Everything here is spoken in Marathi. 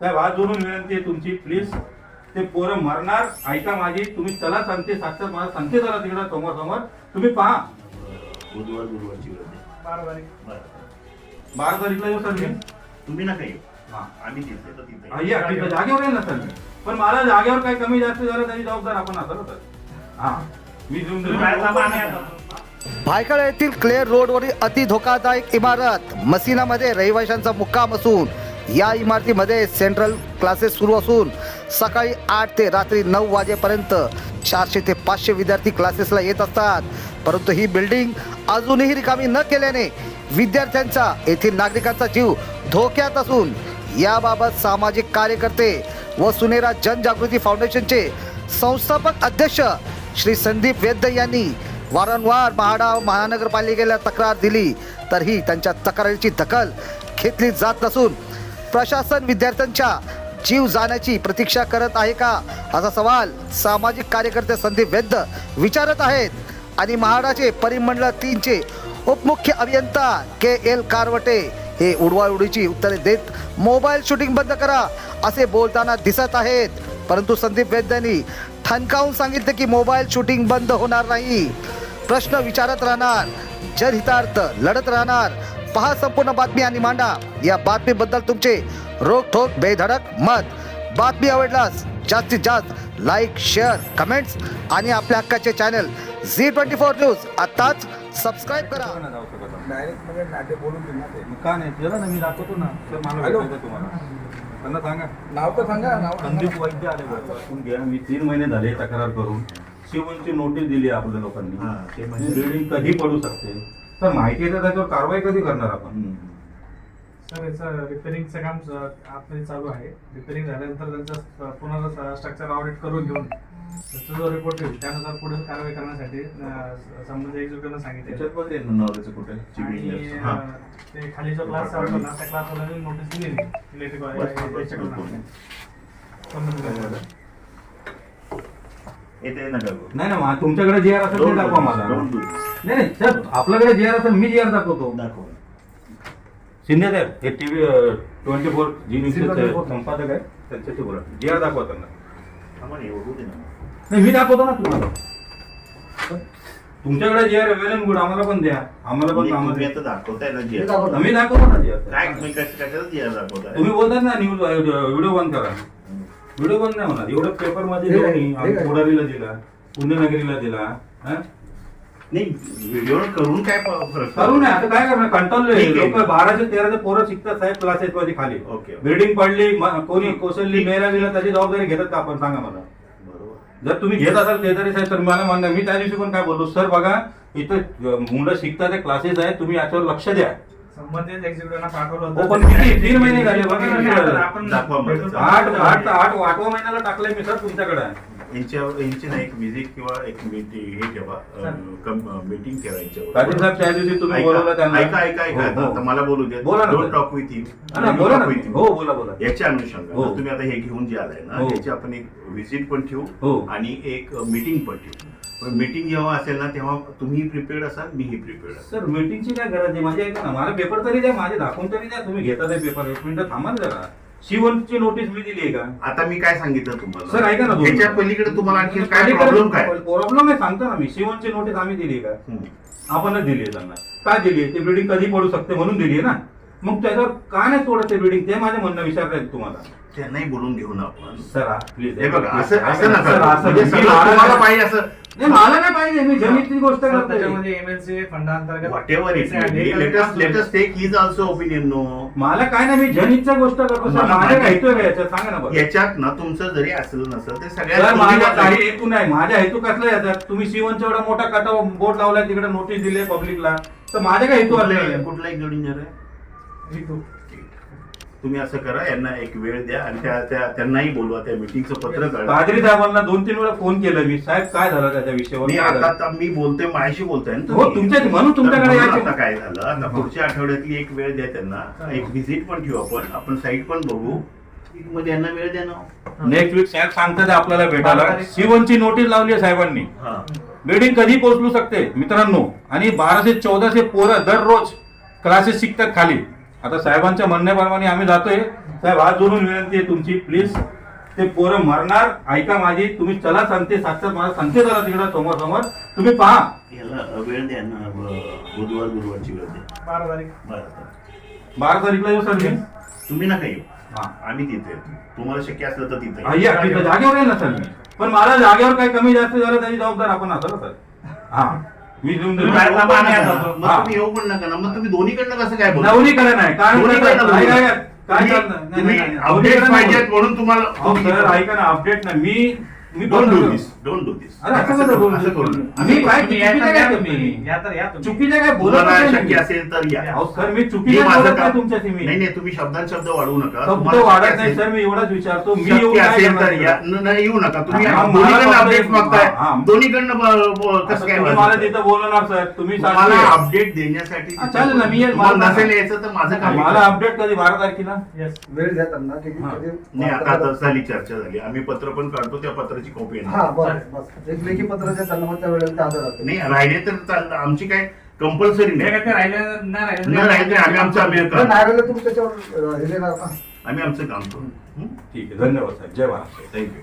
साहेब हात जोडून विनंती आहे तुमची. प्लीज ते पोरं मरणार. ऐका माझी. तुम्ही चला सांगते साक्षात मला सांगते चला तिकडं समोर समोर तुम्ही पहा. बुधवार गुरुवारची गर्दी. बरं. बारा. तारीखला येऊ सर मी. तुम्ही नका येऊ. हा. आम्ही तिथे तर तिथे. हा, या, ठीक आहे, जागेवर येईल ना सर मी. पण मला जागेवर काही कमी जास्त झालं त्याची जबाबदार आपण असाल सर हा. मी घेऊन भायखळा येथील क्लेअर रोडवरील अति धोकादायक इमारत मसिनामध्ये रहिवाशांचा मुक्काम असून या इमारतीमध्ये सेंट्रल क्लासेस सुरू असून सकाळी आठ ते रात्री नऊ वाजेपर्यंत चारशे ते पाचशे विद्यार्थी क्लासेसला येत असतात. परंतु ही बिल्डिंग अजूनही रिकामी न केल्याने विद्यार्थ्यांचा येथील नागरिकांचा जीव धोक्यात असून याबाबत सामाजिक कार्यकर्ते व सुनेरा जनजागृती फाउंडेशनचे संस्थापक अध्यक्ष श्री संदीप वैद्य यांनी वारंवार महाडा महानगरपालिकेला तक्रार दिली. तरीही त्यांच्या तक्रारीची दखल घेतली जात नसून प्रशासन विद्यार्थ्यांच्या जीव जाण्याची प्रतीक्षा करत आहे का? असा सवाल सामाजिक कार्यकर्ते संदीप वैद्य विचारत आहेत. आणि महाडाचे परिमंडळ तीनचे उपमुख्य अभियंता के एल कारवटे हे उडवाउडीची उत्तरे देत मोबाईल शूटिंग बंद करा असे बोलताना दिसत आहेत. परंतु संदीप वैद्यांनी ठणकावून सांगितले की मोबाईल शूटिंग बंद होणार नाही. प्रश्न विचारत राहणार जनहितार्थ लढत राहणार. पहा संपूर्ण बातमी आणि मांडा. या बातमीबद्दल तुमचे रोखोक बेधडक मत. बातमी आवडल्यास जास्तीत जास्त लाईक शेअर कमेंट्स आणि आपल्या हक्काचे channel Zee twenty four news आताच सबस्क्राईब करा. डायरेक्ट म्हणजे नाटे बोलून ना ते. का नाही? चला ना मी दाखवतो ना. सर मला हॅलो. भेटायचं तुम्हाला. त्यांना सांगा. नाव तर सांगा नाव. संदीप वैद्य आले बरोबर मी तीन महिने झाले तक्रार करून. शिवनची नोटीस दिली आपल्या लोकांनी. हा, ते म्हणजे- बिल्डिंग कधी पडू शकते? सर माहिती आहे तर त्याच्यावर कारवाई कधी करणार आपण. सर याचं रिपेअरिंगचं काम आतमध्ये चालू आहे. रिपेअरिंग झाल्यानंतर त्यांचं पुन्हा स्ट्रक्चर ऑडिट करून घेऊन त्याचा जो रिपोर्ट येईल त्यानुसार पुढील कारवाई करण्यासाठी संबंधित एक्झिक्युटिव्हनं सांगितले कुठे? आणि. हा. ते खाली जो क्लास चालतो ना त्या क्लासवाल्यांनी नोटीस दिलेली इलेक्ट्रिक येते नका करू. नाही ना तुमच्याकडे जी आर असेल ते दाखवा मला नाही this. नाही सर आपल्याकडे जी आर असेल मी जी आर दाखवतो दाखव. शिंदे साहेब हे टीव्ही ट्वेंटी फोर जी न्यूजचे संपादक आहे त्यांच्याशी बोला जी आर दाखवा त्यांना आम्हाला एवढं दे ना. नाही मी दाखवतो ना तुम्हाला तुमच्याकडे जी आर अवेलेबल आम्हाला पण द्या आम्हाला पण तुम्ही- कामात तुम्ही. आता दाखवताय ना जी हे दाखव. आम्ही दाखवतो ना जी काय आर तुम्ही कश- कशाला जी आर दाखवताय तुम्ही बोलतात ना न्यूज व्हिडिओ बंद करा व्हिडिओ बंद नाही होणार. एवढं पेपरमध्ये दोन्ही आम्ही. पुढारीला दिला पुण्यनगरीला दिला हा? नाही व्हिडिओ करून काय फ- फरक करू नये आता काय करणार? कंट्रोल ठीक आहे. लोक बाराशे तेराचे पोरं शिकतात साहेब क्लासेस मध्ये खाली. ओके. बिल्डिंग पडली म- कोणी कोसळली मेरा गेला त्याची जबाबदारी घेतात का आपण? सांगा मला. बरोबर. जर तुम्ही घेत असाल केदारी साहेब तर मला मान्य मी त्या दिवशी पण काय बोललो सर बघा इथं मुलं शिकतात क्लासेस आहेत. तुम्ही याच्यावर लक्ष द्या. संबंधित एक्झिक्युटिव्हना पाठवलं हो, पण किती? तीन महिने झाले, बघा ना, नाही, आता आपण दाखवा मला. भेटून आठ. आठ आठ आठवा महिन्याला टाकलंय मी सर तुमच्याकडे यांच्या यांची ना एक विजिट किंवा एक मीटिंग हे ठेवा. मीटिंग ठेवा यांच्यावर. पाटील साहेब त्या दिवशी तुम्ही ऐका बोलवलं त्यांना. ऐका ऐका ऐका. हो, हो. आता मला बोलू द्या. बोला ना, डोंट सर. टॉक विथ हा ना, बोला ना. हो बोला बोला. याच्या अनुषंगाने. हो. तुम्ही आता हे घेऊन जे आलाय ना हो. त्याची आपण एक व्हिजिट पण ठेवू हो. आणि एक मीटिंग पण ठेवू. मीटिंग जेव्हा असेल ना तेव्हा तुम्ही प्रिपेअर्ड असाल मीही प्रिपेअर्ड असाल. सर मीटिंगची काय गरज आहे? माझी ऐका ना मला पेपर तरी द्या माझे दाखवून तरी द्या. तुम्ही घेता ते पेपर एक मिनिट थांबा ना जरा. शिवनची नोटीस मी दिली आहे का? आता मी काय सांगितलं तुम्हाला? सर, ऐका ना दोन त्याच्या मिनिटं. पलीकडे तुम्हाला आणखी काय प्रॉब्लेम काय? प्रॉब्लेम आहे सांगतो ना मी. शिवनची नोटीस आम्ही दिली आहे का? हम्म. आपणच दिली आहे त्यांना. काय दिली आहे? ते बिल्डिंग कधी पडू शकते म्हणून दिली आहे ना. मग त्याच्यावर का नाही तोडत ते बिल्डिंग ते माझं म्हणणं विचारलंय तुम्हाला. त्यांनाही बोलून घेऊ ना आपण. सर प्लीज हे बघा असं असं नका म्हणजे सगळं मला तुम्हाला पाहिजे असं नाही, मला नाही पाहिजे. मी जमीनची गोष्ट त्याच्यामध्ये एमएलसी एव्हर इट तर latest tech also opinion no मला काय नाही मी जनितच्या गोष्ट करतो. सर माझ्या माहिती- काय हेतू आहे? का याच्यात सांगा ना याच्यात ना तुमचं जरी असलं नसलं ते माझ्या काही हेतू नाही. माझ्या हेतू कसला याच्यात तुम्ही शिवनचा एवढा मोठा कटा बोर्ड लावलाय तिकडे नोटीस दिली पब्लिकला तर माझ्या काय हेतू आले कुठला कुठला एक आहे हेतू. तुम्ही असं करा यांना एक वेळ द्या आणि त्या त्या त्यांनाही बोलवा त्या मिटिंगचं पत्र पादरी साहेबांना दोन तीन वेळा फोन केला मी. साहेब काय झालं त्याच्या विषयावर? आता मी बोलतोय माझ्याशी बोलतोय ना हो. तुमच्या- म्हणून तुमच्याकडे आता काय झालं? आता पुढच्या आठवड्यातली एक वेळ द्या त्यांना. एक व्हिजिट पण ठेवू आपण. आपण साईट पण बघू. मध्ये यांना वेळ द्या ना. नेक्स्ट वीक साहेब सांगतात आपल्याला भेटायला. शिवनची नोटीस लावली आहे साहेबांनी. हा. बिल्डिंग कधी पोहोचलू शकते? मित्रांनो आणि बाराशे चौदाशे पोरं दररोज क्लासेस शिकतात खाली. आता साहेबांच्या म्हणण्याप्रमाणे आम्ही जातोय. साहेब हात जोडून विनंती आहे तुमची. प्लीज ते पोरं मरणार. ऐका माझी. तुम्ही चला सांगते साक्षात मला सांगते जरा तिकडं समोर समोर तुम्ही पहा. याला वेळ द्या ना बुधवार गुरुवारची वेळ द्या. बारा तारीख. बरं बारा तारीखला येऊ सर मी? तुम्ही नका येऊ. हा. आम्ही तिथे येतो. तुम्हाला शक्य असलं तर तिथे. हा, या, तिथं जागेवर आहे ना सर मी? पण मला जागेवर काही कमी जास्त झालं त्याची जबाबदार आपण असाल सर. हा. मी तुम्ही. बाहेरला. मग हा. तुम्ही येऊ पण नका ना मग तुम्ही दोन्हीकडनं कसं काय बोलता? नवनीकरण आहे कारण दोन्हीकडनं काय- तुम्ही-? नाही, तुम्ही नाही, नाही. अपडेट पाहिजेत नाही. म्हणून तुम्हाला सर ऐका ना अपडेट ना मी मी डोंट डू बोलतो. दिस डोंट डू दिस अरे असं कसं बोलू? असं करू नका. मी काय तुम्ही या चुकीचं तर या काय तुम्ही. तुम्ही या तर या तुम्ही. चुकीचं काय बोलत तुम्हाला नाही शक्य मी. असेल तर या अहो सर मी मी चुकीचं माझं बोलत नाही काम तुमच्याशी मी नाही नाही तुम्ही शब्दांत शब्द वाढवू नका शब्द तुम्हाला वाढत शक्य नाही असेल- सर मी एवढाच विचारतो मी येऊन शक्य काय असेल करणार तर या सर? न- नाही येऊ नका तुम्ही हा, मला दोन्हीकडनं फक्त- अपडेट मागताय हा. दोन्हीकडनं ब- ब- असं कसं काय तुम्ही मला व्हायचं? तिथं बोलणार सर तुम्ही तुम्हाला साक्षी आहे. अपडेट देण्यासाठी हा, चालेल ना, मी येईल. तुम्हाला मला- नसेल यायचं तर माझं काम मला अपडेट कधी बारा तारखेला Yes. वेळ द्या त्यांना हा. कधी- नाही आता आता झाली चर्चा झाली आम्ही पत्र पण काढतो त्या पत्राची कॉपी हा बस बस एक लेखी पत्र द्या त्यांना मग त्या वेळेला ते हजर राहतील. नाही राहिले तर चालतं. आमची काय कंपल्सरी नाही. काय ते राहिलं नाही राहिलं न राहिले आम्ही आमचं आम्ही जर काम- नाही राहिलं तुम्ही त्याच्यावर अं, हे देणार ना आम्ही आमचं काम करू. ठीक आहे धन्यवाद साहेब. जय महाराष्ट्र. थँक्यू